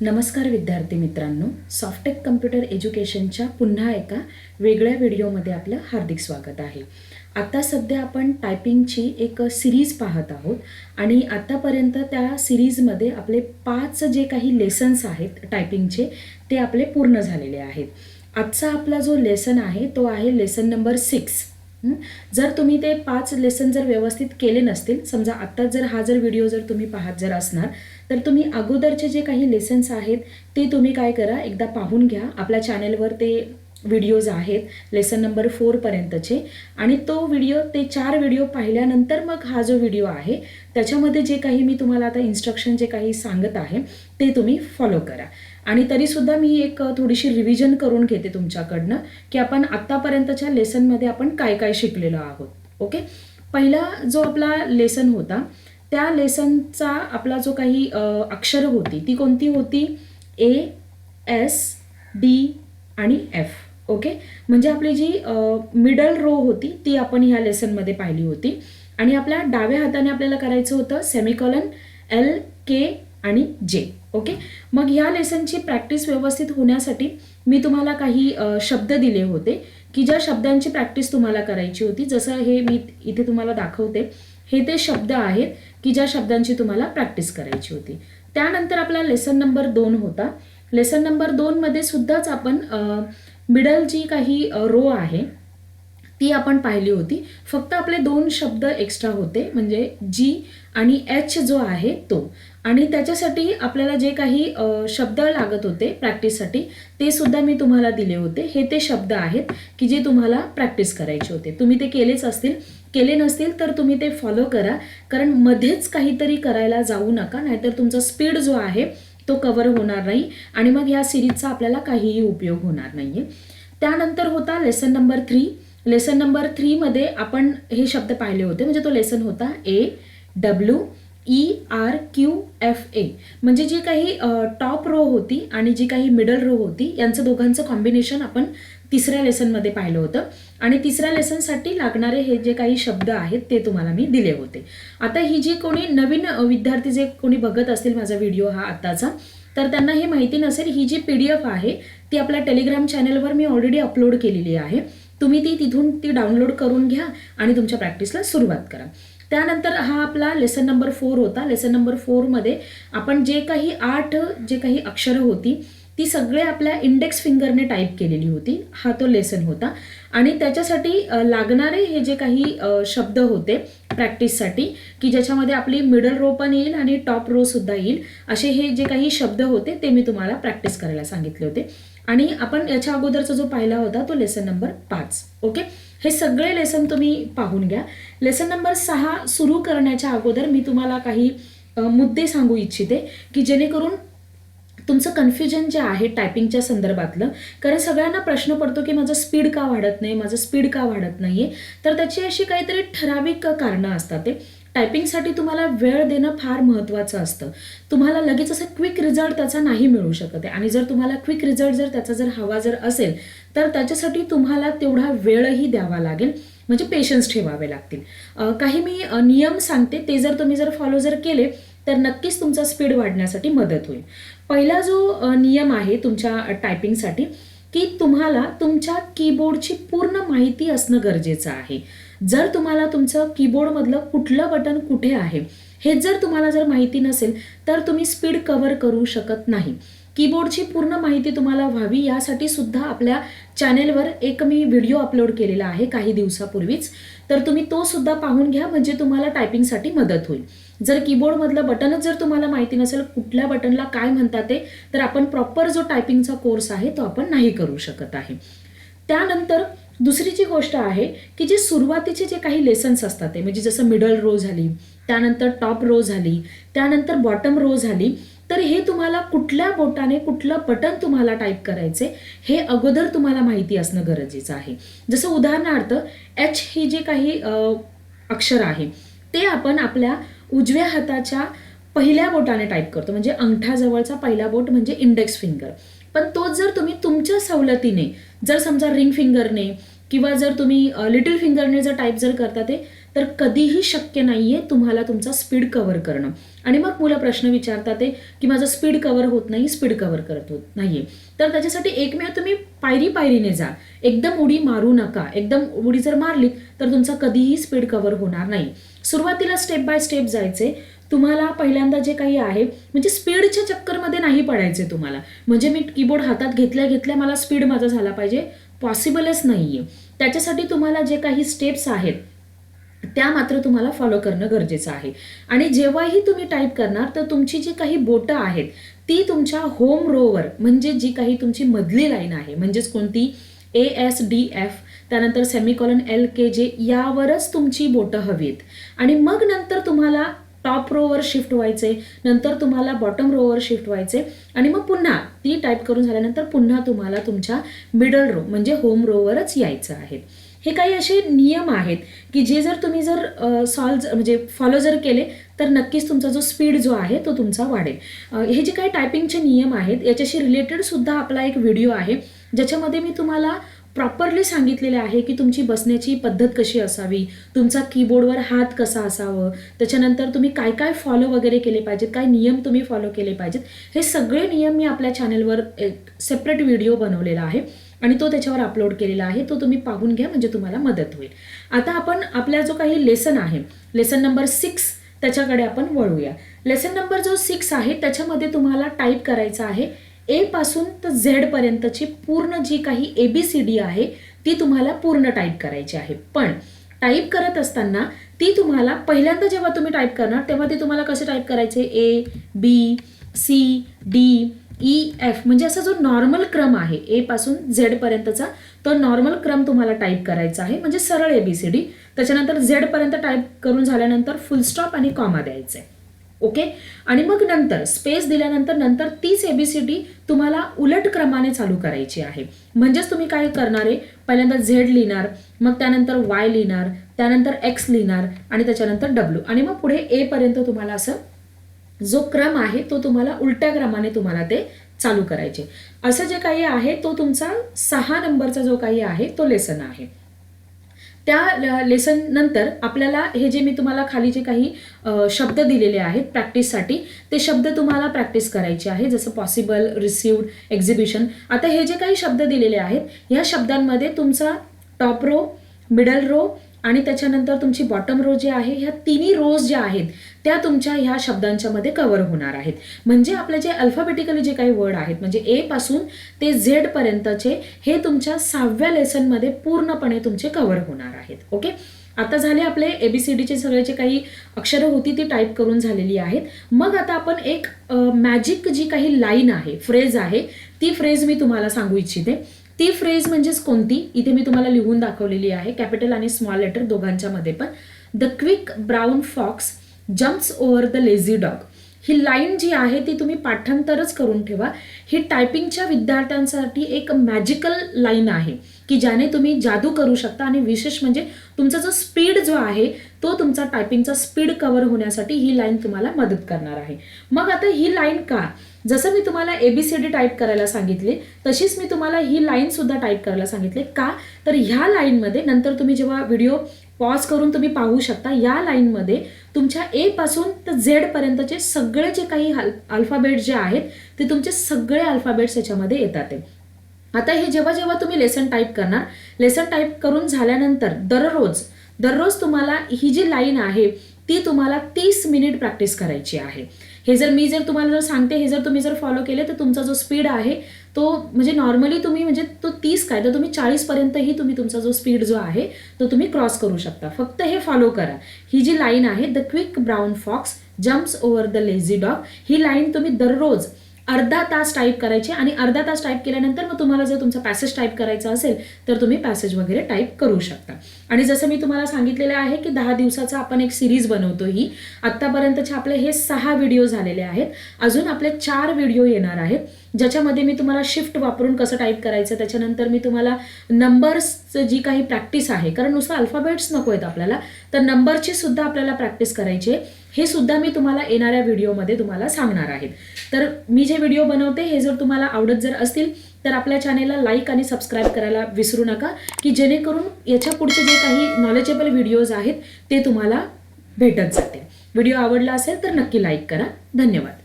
नमस्कार विद्यार्थी मित्रांनो सॉफ्टेक कम्प्युटर एज्युकेशनच्या पुन्हा एका वेगळ्या व्हिडिओमध्ये आपलं हार्दिक स्वागत आहे. आता सध्या आपण टायपिंगची एक सिरीज पाहत आहोत आणि आत्तापर्यंत त्या सिरीजमध्ये आपले पाच जे काही लेसन्स आहेत टायपिंगचे ते आपले पूर्ण झालेले आहेत. आजचा आपला जो लेसन आहे तो आहे लेसन नंबर सिक्स जर तुम्ही ते पाच लेसन जर व्यवस्थित केले नसतील समजा आत्ताच जर हा जर व्हिडिओ जर तुम्ही पाहत जर असणार तर तुम्ही अगोदरचे जे काही लेसन्स आहेत ते तुम्ही काय करा एकदा पाहून घ्या. आपल्या चॅनेलवर ते व्हिडिओज आहेत लेसन नंबर फोरपर्यंतचे आणि तो व्हिडिओ ते चार व्हिडिओ पाहिल्यानंतर मग हा जो व्हिडिओ आहे त्याच्यामध्ये जे काही मी तुम्हाला आता इन्स्ट्रक्शन जे काही सांगत आहे ते तुम्ही फॉलो करा. आणि तरीसुद्धा मी एक थोडीशी रिव्हिजन करून घेते तुमच्याकडनं की आपण आत्तापर्यंतच्या लेसनमध्ये आपण काय काय शिकलेलो आहोत. ओके? पहिला जो आपला लेसन होता त्या लेसनचा आपला जो काही अक्षर अक्षरं होती ती कोणती होती? ए एस डी आणि एफ ओके म्हणजे आपली जी मिडल रो होती ती आपण ह्या लेसनमध्ये पाहिली होती. आणि आपल्या डाव्या हाताने आपल्याला करायचं होतं सेमिकॉलन एल के आणि जे ओके मग ह्या लेसनची प्रॅक्टिस व्यवस्थित होण्यासाठी मी तुम्हाला काही शब्द दिले होते की ज्या शब्दांची प्रॅक्टिस तुम्हाला करायची होती जसं हे मी इथे तुम्हाला दाखवते. हे ते शब्द आहेत की ज्या शब्दांची तुम्हाला प्रॅक्टिस करायची होती. त्यानंतर आपला लेसन नंबर दोन होता. लेसन नंबर दोनमध्ये सुद्धाच आपण मिडल जी काही रो आहे ती आपण पाहिली होती. फक्त आपले दोन शब्द एक्स्ट्रा होते म्हणजे जी आणि एच जो आहे तो. आणि त्याच्यासाठी आपल्याला जे काही शब्द लागत होते प्रॅक्टिससाठी ते सुद्धा मी तुम्हाला दिले होते. हे ते शब्द आहेत की जे तुम्हाला प्रॅक्टिस करायचे होते. तुम्ही ते केलेच असतील. केले नसतील तर तुम्ही ते फॉलो करा. कारण मध्येच काहीतरी करायला जाऊ नका नाहीतर तुमचा स्पीड जो आहे तो कवर होणार नाही आणि मग ह्या सिरीजचा आपल्याला काहीही उपयोग होणार नाही त्यानंतर होता lesson number three. Lesson number थ्रीमध्ये आपण हे शब्द पाहिले होते. म्हणजे तो लेसन होता A W E R Q F A म्हणजे जी काही टॉप रो होती आणि जी काही मिडल रो होती यांचं दोघांचं कॉम्बिनेशन आपण तिसऱ्या लेसनमध्ये पाहिलं होतं. आणि तिसऱ्या लेसनसाठी लागणारे हे जे काही शब्द आहेत ते तुम्हाला मी दिले होते. आता ही जी कोणी नवीन विद्यार्थी जे कोणी बघत असतील माझा व्हिडिओ हा आत्ताचा तर त्यांना हे माहिती नसेल ही जी पी डी एफ आहे ती आपल्या टेलिग्राम चॅनलवर मी ऑलरेडी अपलोड केलेली आहे. तुम्ही ती तिथून ती डाउनलोड करून घ्या आणि तुमच्या प्रॅक्टिसला सुरुवात करा. त्यानंतर हा आपला लेसन नंबर फोर होता. लेसन नंबर फोरमध्ये आपण जे काही आठ जे काही अक्षरं होती ती सगळे आपल्या इंडेक्स फिंगरने टाईप केलेली होती. हा तो लेसन होता. आणि त्याच्यासाठी लागणारे हे जे काही शब्द होते प्रॅक्टिससाठी की ज्याच्यामध्ये आपली मिडल रो पण येईल आणि टॉप रो सुद्धा येईल असे हे जे काही शब्द होते ते मी तुम्हाला प्रॅक्टिस करायला सांगितले होते. आणि आपण याच्या अगोदरचा जो पाहिला होता तो लेसन नंबर पाच. ओके हे सगळे लेसन तुम्ही पाहून घ्या. लेसन नंबर सहा सुरू करण्याच्या अगोदर मी तुम्हाला काही मुद्दे सांगू इच्छिते की जेणेकरून तुमचं कन्फ्युजन जे आहे टायपिंगच्या संदर्भातलं कारण सगळ्यांना प्रश्न पडतो की माझं स्पीड का वाढत नाही माझं स्पीड का वाढत नाही आहे तर त्याची अशी काहीतरी ठराविक कारणं असतात ते. टायपिंगसाठी तुम्हाला वेळ देणं फार महत्त्वाचं असतं. तुम्हाला लगेच असं क्विक रिझल्ट त्याचा नाही मिळू शकत आहे. आणि जर तुम्हाला क्विक रिझल्ट जर त्याचा जर हवा जर असेल तर त्याच्यासाठी तुम्हाला तेवढा वेळही द्यावा लागेल. म्हणजे पेशन्स ठेवावे लागतील. काही मी नियम सांगते. ते जर तुम्ही जर फॉलो जर केले तर नक्कीच तुमचा स्पीड वाढण्यासाठी मदत होईल. पहिला जो नियम आहे तुमच्या टायपिंगसाठी की तुम्हाला तुमच्या कीबोर्डची पूर्ण माहिती असणं गरजेचं आहे. जर तुम्हाला तुमचं कीबोर्डमधलं कुठलं बटन कुठे आहे हे जर तुम्हाला जर माहिती नसेल तर तुम्ही स्पीड कव्हर करू शकत नाही. कीबोर्डची पूर्ण माहिती तुम्हाला व्हावी यासाठी सुद्धा आपल्या चॅनेलवर एक मी व्हिडिओ अपलोड केलेला आहे काही दिवसापूर्वीच. तर तुम्ही तो सुद्धा पाहून घ्या म्हणजे तुम्हाला टायपिंगसाठी मदत होईल. जर कीबोर्डमधलं बटनच जर तुम्हाला माहिती नसेल कुठल्या बटनला काय म्हणतात ते तर आपण प्रॉपर जो टायपिंगचा कोर्स आहे तो आपण नाही करू शकत आहे. त्यानंतर दुसरी जी गोष्ट आहे की जे सुरुवातीचे जे काही लेसन्स असतात ते म्हणजे जसं मिडल रो झाली त्यानंतर टॉप रो झाली त्यानंतर बॉटम रो झाली तर हे तुम्हाला कुठल्या बोटाने कुठलं बटन तुम्हाला टाईप करायचे हे अगोदर तुम्हाला माहिती असणं गरजेचं आहे. जसं उदाहरणार्थ एच हे जे काही अक्षर आहे ते आपण आपल्या उजव्या हाताच्या पहिल्या बोटाने टाईप करतो म्हणजे अंगठाजवळचा पहिला बोट म्हणजे इंडेक्स फिंगर पण तोच जर तुम्ही तुमच्या सवलतीने जर समजा रिंग फिंगरने किंवा जर तुम्ही लिटिल फिंगरने जर टाईप जर करता ते तर कधीही शक्य नाही आहे तुम्हाला तुमचा स्पीड कव्हर करणं. आणि मग मुलं प्रश्न विचारतात ते की माझं स्पीड कव्हर होत नाही स्पीड कव्हर करत होत नाही तर त्याच्यासाठी एकमेव तुम्ही पायरी पायरीने जा. एकदम उडी मारू नका. एकदम उडी जर मारली तर तुमचा कधीही स्पीड कव्हर होणार नाही. सुरुवातीला स्टेप बाय स्टेप जायचे. तुम्हाला पहिल्यांदा जे काही आहे म्हणजे स्पीडच्या चक्करमध्ये नाही पडायचे तुम्हाला. म्हणजे मी कीबोर्ड हातात घेतल्या घेतल्या मला स्पीड माझा झाला पाहिजे. पॉसिबलच नाही आहे त्याच्यासाठी तुम्हाला जे काही स्टेप्स आहेत त्या मात्र तुम्हाला फॉलो करणं गरजेचं आहे. आणि जेव्हाही तुम्ही टाईप करणार तर तुमची जी काही बोटं आहेत ती तुमच्या होम रोवर म्हणजे जी काही तुमची मधली लाईन आहे म्हणजेच कोणती? ए एस डी एफ त्यानंतर सेमिकॉलन एल के जे यावरच तुमची बोटं हवीत. आणि मग नंतर तुम्हाला टॉप रोवर शिफ्ट व्हायचे नंतर तुम्हाला बॉटम रोवर शिफ्ट व्हायचे आणि मग पुन्हा ती टाईप करून झाल्यानंतर पुन्हा तुम्हाला तुमच्या मिडल रो म्हणजे होम रोवरच यायचं आहे. हे काही असे नियम आहेत की जे जर तुम्ही जर सॉल्व म्हणजे फॉलो जर केले तर नक्कीच तुमचा जो स्पीड जो आहे तो तुमचा वाढेल. हे जे काही टायपिंगचे नियम आहेत याच्याशी रिलेटेड सुद्धा आपला एक व्हिडिओ आहे ज्याच्यामध्ये मी तुम्हाला प्रॉपरली सांगितलेले आहे की तुमची बसण्याची पद्धत कशी असावी? तुमचा कीबोर्डवर हात कसा असावं? त्याच्यानंतर तुम्ही काय काय फॉलो वगैरे केले पाहिजेत? काय नियम तुम्ही फॉलो केले पाहिजेत? हे सगळे नियम मी आपल्या चॅनलवर एक सेपरेट व्हिडिओ बनवलेला आहे आणि तो त्याच्यावर अपलोड केलेला आहे. तो तुम्ही पाहून घ्या म्हणजे तुम्हाला मदत होईल. आता आपण आपला जो काही लेसन आहे लेसन नंबर सिक्स त्याच्याकडे आपण वळूया. लेसन नंबर जो सिक्स आहे त्याच्यामध्ये तुम्हाला टाईप करायचं आहे ए पासून तर झेड पर्यंतची पूर्ण जी काही ए बी सी डी आहे ती तुम्हाला पूर्ण टाईप करायची आहे. पण टाईप करत असताना ती तुम्हाला पहिल्यांदा जेव्हा तुम्ही टाईप करणार तेव्हा ती तुम्हाला कसे टाईप करायचे? A B C D E F म्हणजे असा जो नॉर्मल क्रम आहे ए पासून झेड पर्यंतचा तो नॉर्मल क्रम तुम्हाला टाईप करायचा आहे. म्हणजे सरळ ए बी सी डी त्याच्यानंतर झेड पर्यंत टाईप करून झाल्यानंतर फुल स्टॉप आणि कॉमा द्यायचं. आहे ओके? आणि मग नंतर स्पेस दिल्यानंतर नंतर तीच एबीसीडी तुम्हाला उलट क्रमाने चालू करायची आहे. म्हणजेच तुम्ही काय करणार आहे? पहिल्यांदा झेड लिहिणार मग त्यानंतर वाय लिहिणार त्यानंतर एक्स लिहिणार आणि त्याच्यानंतर डब्ल्यू आणि मग पुढे ए पर्यंत तुम्हाला असं जो क्रम आहे तो तुम्हाला उलट्या क्रमाने तुम्हाला ते चालू करायचे. असं जे काही आहे तो तुमचा सहा नंबरचा जो काही आहे तो लेसन आहे. त्या लेसन नंतर आपल्याला हे जे मी तुम्हाला खाली जे काही शब्द दिलेले आहेत प्रॅक्टिससाठी ते शब्द तुम्हाला प्रॅक्टिस करायचे आहे जसं पॉसिबल रिसिव्ड एक्झिबिशन आता हे जे काही शब्द दिलेले आहेत ह्या शब्दांमध्ये तुमचा टॉप रो मिडल रो आणि त्याच्यानंतर तुमची बॉटम रो जी आहे ह्या तिन्ही रोज ज्या आहेत त्या तुमच्या ह्या शब्दांच्या मध्ये कव्हर होणार आहेत. म्हणजे आपले जे अल्फाबेटिकली जे काही वर्ड आहेत म्हणजे ए पासून ते झेड पर्यंतचे हे तुमच्या सहाव्या लेसनमध्ये पूर्णपणे तुमचे कव्हर होणार आहेत. ओके आता झाले आपले एबीसीडीचे सगळे जे काही अक्षरं होती ती टाईप करून झालेली आहेत. मग आता आपण एक मॅजिक जी काही लाईन आहे फ्रेज आहे ती फ्रेज मी तुम्हाला सांगू इच्छिते. ती फ्रेज म्हणजेच कोणती? इथे मी तुम्हाला लिहून दाखवलेली आहे कॅपिटल आणि स्मॉल लेटर दोघांच्या मध्ये पण. The quick brown fox jumps over the lazy dog he line जी आहे ती तुम्ही पाठांतरच करून ठेवा. ही टायपिंगच्या विद्यार्थ्यांसाठी एक मॅजिकल लाईन आहे की ज्याने तुम्ही जादू करू शकता आणि विशेष म्हणजे तुमचा जो स्पीड जो आहे तो तुमचा टायपिंगचा स्पीड कव्हर होण्यासाठी ही लाईन तुम्हाला मदत करणार आहे. मग आता ही लाईन का? जसं मी तुम्हाला एबीसीडी टाईप करायला सांगितले तशीच मी तुम्हाला ही लाईन सुद्धा टाईप करायला सांगितले. का? तर ह्या लाईनमध्ये नंतर तुम्ही जेव्हा व्हिडिओ पॉज करून तुम्ही पाहू शकता. या लाईनमध्ये तुमच्या ए पासून तर झेड पर्यंतचे सगळे जे काही अल्फाबेट जे आहेत ते तुमचे सगळे अल्फाबेट्स याच्यामध्ये येतात आता हे जेव्हा जेव्हा तुम्ही लेसन टाईप करणार लेसन टाईप करून झाल्यानंतर दररोज दररोज तुम्हाला ही जी लाईन आहे ती तुम्हाला तीस मिनिट प्रॅक्टिस करायची आहे. हे जर मी जर तुम्हाला जर सांगते हे जर तुम्ही जर फॉलो केले तर तुमचा जो स्पीड आहे तो म्हणजे नॉर्मली तुम्ही म्हणजे तो तीस काय तर तुम्ही चाळीसपर्यंतही तुम्ही तुमचा जो स्पीड जो आहे तो तुम्ही क्रॉस करू शकता. फक्त हे फॉलो करा. ही जी लाईन आहे the quick brown fox jumps over the lazy dog he line तुम्ही दररोज अर्धा तास टाईप करायचे आणि अर्धा तास टाईप केल्यानंतर मग तुम्हाला जर तुमचा पॅसेज टाईप करायचा असेल तर तुम्ही पॅसेज वगैरे टाईप करू शकता. आणि जसं मी तुम्हाला सांगितलेलं आहे की दहा दिवसाचा आपण एक सिरीज बनवतो ही आत्तापर्यंतचे आपले हे सहा व्हिडिओ झालेले आहेत. अजून आपले चार व्हिडिओ येणार आहेत. ज्याच्यामध्ये मी तुम्हाला शिफ्ट वापरून कसं टाईप करायचं त्याच्यानंतर मी तुम्हाला नंबर्सचं जी काही प्रॅक्टिस आहे कारण नुसतं अल्फाबेट्स नको आहेत आपल्याला तर नंबरची सुद्धा आपल्याला प्रॅक्टिस करायची आहे. हे सुद्धा मी तुम्हाला येणाऱ्या व्हिडिओमध्ये तुम्हाला सांगणार आहे. तर मी जे व्हिडिओ बनवते हे जर तुम्हाला आवडत जर असतील तर आपल्या चॅनेलला लाईक आणि सबस्क्राईब करायला विसरू नका की जेणेकरून याच्या पुढचे जे काही नॉलेजेबल व्हिडिओज आहेत ते तुम्हाला भेटत जातील. व्हिडिओ आवडला असेल तर नक्की लाईक करा. धन्यवाद.